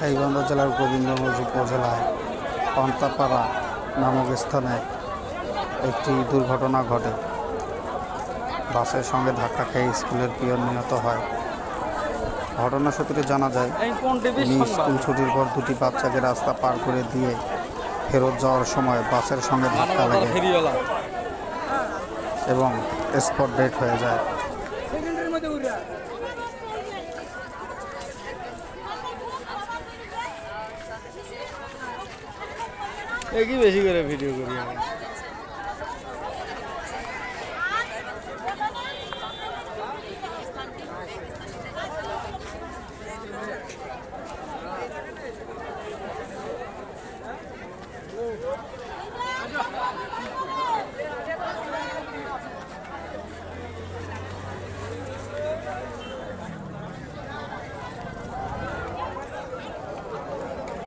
গাইবান্ধা জেলার গোবিন্দগঞ্জ উপজেলায় পান্তাপাড়া নামক স্থানে একটি দুর্ঘটনা ঘটে। বাসের সঙ্গে ধাক্কা খেয়ে স্কুলের পিয়ন নিহত হয়। ঘটনা সূত্রে জানা যায় উনি স্কুল ছুটির পর দুটি বাচ্চাকে রাস্তা পার করে দিয়ে ফেরত যাওয়ার সময় বাসের সঙ্গে ধাক্কা লাগে এবং স্পট ডেট হয়ে যায়। একই বেশি করে ভিডিও করি আমি